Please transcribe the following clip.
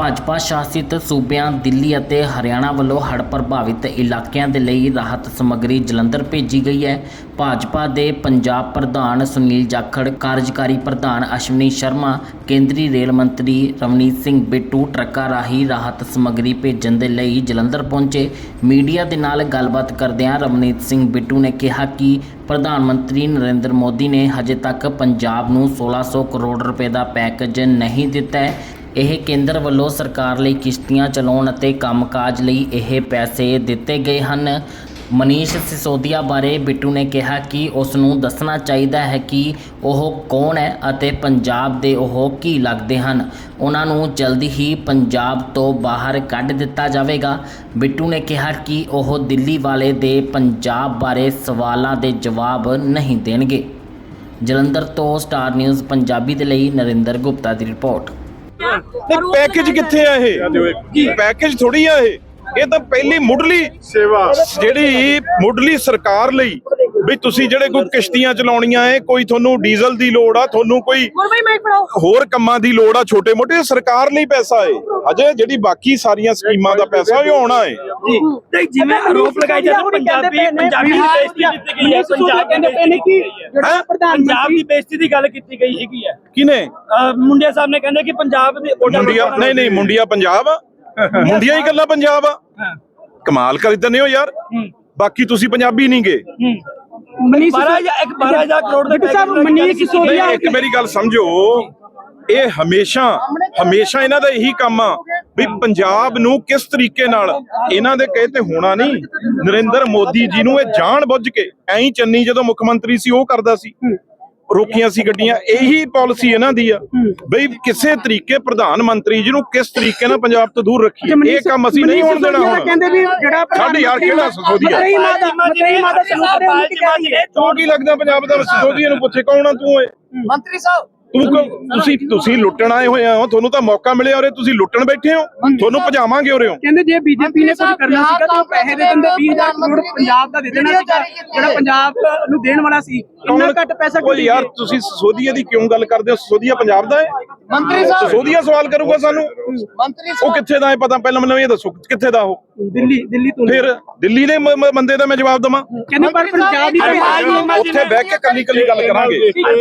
ਭਾਜਪਾ ਸ਼ਾਸਿਤ ਸੂਬਿਆਂ ਦਿੱਲੀ ਅਤੇ ਹਰਿਆਣਾ ਵੱਲੋਂ ਹੜ੍ਹ ਪ੍ਰਭਾਵਿਤ ਇਲਾਕਿਆਂ ਦੇ ਲਈ ਰਾਹਤ ਸਮੱਗਰੀ ਜਲੰਧਰ ਭੇਜੀ ਗਈ ਹੈ। ਭਾਜਪਾ ਦੇ ਪੰਜਾਬ ਪ੍ਰਧਾਨ ਸੁਨੀਲ ਜਾਖੜ, ਕਾਰਜਕਾਰੀ ਪ੍ਰਧਾਨ ਅਸ਼ਵਨੀ ਸ਼ਰਮਾ, ਕੇਂਦਰੀ ਰੇਲ ਮੰਤਰੀ ਰਵਨੀਤ ਸਿੰਘ ਬਿੱਟੂ ਟਰੱਕਾਂ ਰਾਹੀਂ ਰਾਹਤ ਸਮੱਗਰੀ ਭੇਜਣ ਦੇ ਲਈ ਜਲੰਧਰ ਪਹੁੰਚੇ। ਮੀਡੀਆ ਦੇ ਨਾਲ ਗੱਲਬਾਤ ਕਰਦਿਆਂ ਰਵਨੀਤ ਸਿੰਘ ਬਿੱਟੂ ਨੇ ਕਿਹਾ ਕਿ ਪ੍ਰਧਾਨ ਮੰਤਰੀ ਨਰਿੰਦਰ ਮੋਦੀ ਨੇ ਹਜੇ ਤੱਕ ਪੰਜਾਬ ਨੂੰ 1600 ਕਰੋੜ ਰੁਪਏ ਦਾ ਪੈਕੇਜ ਨਹੀਂ ਦਿੱਤਾ ਹੈ। ਇਹ ਕੇਂਦਰ ਵੱਲੋਂ ਸਰਕਾਰ ਲਈ ਕਿਸ਼ਤੀਆਂ ਚਲਾਉਣ ਅਤੇ ਕੰਮਕਾਜ ਲਈ ਇਹ ਪੈਸੇ ਦਿੱਤੇ ਗਏ ਹਨ। ਮਨੀਸ਼ ਸਿਸੋਦੀਆ ਬਾਰੇ ਬਿੱਟੂ ਨੇ ਕਿਹਾ ਕਿ ਉਸ ਨੂੰ ਦੱਸਣਾ ਚਾਹੀਦਾ ਹੈ ਕਿ ਉਹ ਕੌਣ ਹੈ ਅਤੇ ਪੰਜਾਬ ਦੇ ਉਹ ਕੀ ਲੱਗਦੇ ਹਨ। ਉਹਨਾਂ ਨੂੰ ਜਲਦੀ ਹੀ ਪੰਜਾਬ ਤੋਂ ਬਾਹਰ ਕੱਢ ਦਿੱਤਾ ਜਾਵੇਗਾ। ਬਿੱਟੂ ਨੇ ਕਿਹਾ ਕਿ ਉਹ ਦਿੱਲੀ ਵਾਲੇ ਦੇ ਪੰਜਾਬ ਬਾਰੇ ਸਵਾਲਾਂ ਦੇ ਜਵਾਬ ਨਹੀਂ ਦੇਣਗੇ। ਜਲੰਧਰ ਤੋਂ ਸਟਾਰ ਨਿਊਜ਼ ਪੰਜਾਬੀ ਦੇ ਲਈ ਨਰਿੰਦਰ ਗੁਪਤਾ ਦੀ ਰਿਪੋਰਟ। ਤੇ ਪੈਕੇਜ ਕਿੱਥੇ ਆ ਇਹ? ਪੈਕੇਜ ਥੋੜੀ ਆ ਇਹ? ਇਹ ਤਾਂ ਪਹਿਲੀ ਮੁੱਢਲੀ ਸੇਵਾ। ਜਿਹੜੀ ਮੁੱਢਲੀ ਸਰਕਾਰ ਲਈ ਵੀ ਤੁਸੀਂ ਜਿਹੜੇ ਕੋਈ ਕਿਸ਼ਤੀਆਂ ਚਲਾਉਣੀਆਂ ਏ ਕੋਈ ਤੁਹਾਨੂੰ ਡੀਜ਼ਲ ਦੀ ਲੋੜ ਆ ਤੁਹਾਨੂੰ ਕੋਈ ਹੋਰ ਕੰਮਾਂ ਦੀ ਲੋੜ ਆ ਛੋਟੇ ਮੋਟੇ ਸਰਕਾਰ ਲਈ ਪੈਸਾ ਏ ਅਜੇ ਜਿਹੜੀ ਬਾਕੀ ਸਾਰੀਆਂ ਸਕੀਮਾਂ ਦਾ ਪੈਸਾ ਉਹ ਆਉਣਾ ਏ ਜੀ। ਤੇ ਜਿਵੇਂ ਆਰੋਪ ਲਗਾਏ ਜਾਂਦੇ ਪੰਜਾਬੀ ਪੰਜਾਬੀ ਦੀ ਬੇਇੱਜ਼ਤੀ ਕੀਤੀ ਗਈ ਹੈ ਪੰਜਾਬ ਕਹਿੰਦੇ ਪਏ ਨੇ ਕਿ? ਪੰਜਾਬ ਦੀ ਬੇਇੱਜ਼ਤੀ ਦੀ ਗੱਲ ਕੀਤੀ ਗਈ ਹੈਗੀ ਹੈ। ਕਿਨੇ ਅਹ ਮੁੰਡਿਆ ਸਾਹਿਬ ਨੇ ਕਹਿੰਦੇ ਕਿ ਪੰਜਾਬ ਦੇ ਮੁੰਡਿਆ ਨਹੀਂ ਨਹੀਂ ਮੁੰਡਿਆ ਪੰਜਾਬ ਆ। ਮੁੰਡਿਆ ਹੀ ਗੱਲਾਂ ਪੰਜਾਬ ਆ। ਹਾਂ। ਕਮਾਲ ਕਰ ਦਿੰਦੇ ਹੋ ਯਾਰ। ਹੂੰ। ਬਾਕੀ ਤੁਸੀਂ ਪੰਜਾਬੀ ਨਹੀਂਗੇ ਹੂੰ। ਮਨੀਸ਼ ਇੱਕ 12000 ਕਰੋੜ ਦੇ ਸਾਹਿਬ, ਮਨੀਸ਼ ਸਿਸੋਦੀਆ ਨਹੀਂ, ਇੱਕ ਮੇਰੀ ਗੱਲ ਸਮਝੋ। ਇਹ ਹਮੇਸ਼ਾ ਹਮੇਸ਼ਾ ਇਹਨਾਂ ਦਾ ਇਹੀ ਕੰਮ ਆ। ਵੀ ਪੰਜਾਬ ਨੂੰ ਕਿਸ ਤਰੀਕੇ ਨਾਲ ਇਹਨਾਂ ਦੇ ਕਹੇ ਤੇ ਹੋਣਾ ਨਹੀਂ? ਨਰਿੰਦਰ ਮੋਦੀ ਜੀ ਨੂੰ ਇਹ ਜਾਣ ਬੁੱਝ ਕੇ ਐਂ ਚੰਨੀ ਜਦੋਂ ਮੁੱਖ ਮੰਤਰੀ ਸੀ ਉਹ ਕਰਦਾ ਸੀ। ਰੋਕੀਆਂ ਸੀ ਗੱਡੀਆਂ ਇਹੀ ਪਾਲਿਸੀ ਇਹਨਾਂ ਦੀ ਆ ਬਈ ਕਿਸੇ ਤਰੀਕੇ ਪ੍ਰਧਾਨ ਮੰਤਰੀ ਜੀ ਨੂੰ ਕਿਸ ਤਰੀਕੇ ਨਾਲ ਪੰਜਾਬ ਤੋਂ ਦੂਰ ਰੱਖੀਏ? ਇਹ ਕੰਮ ਅਸੀਂ ਨਹੀਂ ਹੋਣ ਦੇਣਾ ਹੁਣ। ਕਹਿੰਦੇ ਵੀ ਜਿਹੜਾ ਸਾਡੇ ਯਾਰ ਕਿਹੜਾ ਸਸੋਦੀਆ ਮਤਰੇਈ ਮਾਤਾ ਮਤਰੇਈ ਮਾਤਾ ਸਲੂਕ ਦੇ ਉਲਟ ਕਹਿ ਰਹੀ ਹੈ ਤੂੰ ਕੀ ਲੱਗਦਾ ਪੰਜਾਬ ਦਾ? ਸਸੋਦੀਆ ਨੂੰ ਪੁੱਛੇ ਕੌਣ ਆ ਤੂੰ ਏ ਮੰਤਰੀ ਸਾਹਿਬ ਤੂੰ ਤੁਸੀਂ ਤੁਸੀਂ ਲੁੱਟਣ ਆਏ ਹੋਏ ਹੋ ਤੁਹਾਨੂੰ ਤਾਂ ਮੌਕਾ ਮਿਲਿਆ ਉਰੇ ਤੁਸੀਂ ਲੁੱਟਣ ਬੈਠੇ ਹੋ ਤੁਹਾਨੂੰ ਭਜਾਵਾਂਗੇ ਉਰੇ। ਕਹਿੰਦੇ ਜੇ ਬੀਜੇਪੀ ਨੇ ਕੁਝ ਕਰਨਾ ਸੀਗਾ ਤਾਂ ਪੈਸੇ ਦੇ ਦਿੰਦੇ 20000 ਕਰੋੜ ਪੰਜਾਬ ਦਾ ਦੇ ਦੇਣਾ ਸੀਗਾ ਜਿਹੜਾ ਪੰਜਾਬ ਨੂੰ ਦੇਣ ਵਾਲਾ ਸੀ। ਇੰਨਾ ਘੱਟ ਪੈਸਾ ਓਏ ਯਾਰ ਤੁਸੀਂ ਸੋਧੀਆ ਦੀ ਕਿਉਂ ਗੱਲ ਕਰਦੇ ਹੋ? ਸੋਧੀਆ ਪੰਜਾਬ ਦਾ ਹੈ? ਮੰਤਰੀ ਸਾਹਿਬ ਸੋਧੀਆ ਸਵਾਲ ਕਰੂਗਾ ਸਾਨੂੰ। ਮੰਤਰੀ ਉਹ ਕਿੱਥੇ ਦਾ ਹੈ ਪਤਾ? ਪਹਿਲਾਂ ਮੈਨੂੰ ਇਹ ਦੱਸੋ ਕਿੱਥੇ ਦਾ ਉਹ? ਦਿੱਲੀ ਦਿੱਲੀ ਤੋਂ। ਫਿਰ ਦਿੱਲੀ ਦੇ ਬੰਦੇ ਦਾ ਮੈਂ ਜਵਾਬ ਦਵਾਂ? ਕਹਿੰਦੇ ਪਰ ਪੰਜਾਬ ਦੀ ਉੱਥੇ ਬਹਿ ਕੇ ਕੱਲੀ ਕੱਲੀ ਗੱਲ ਕਰਾਂਗੇ।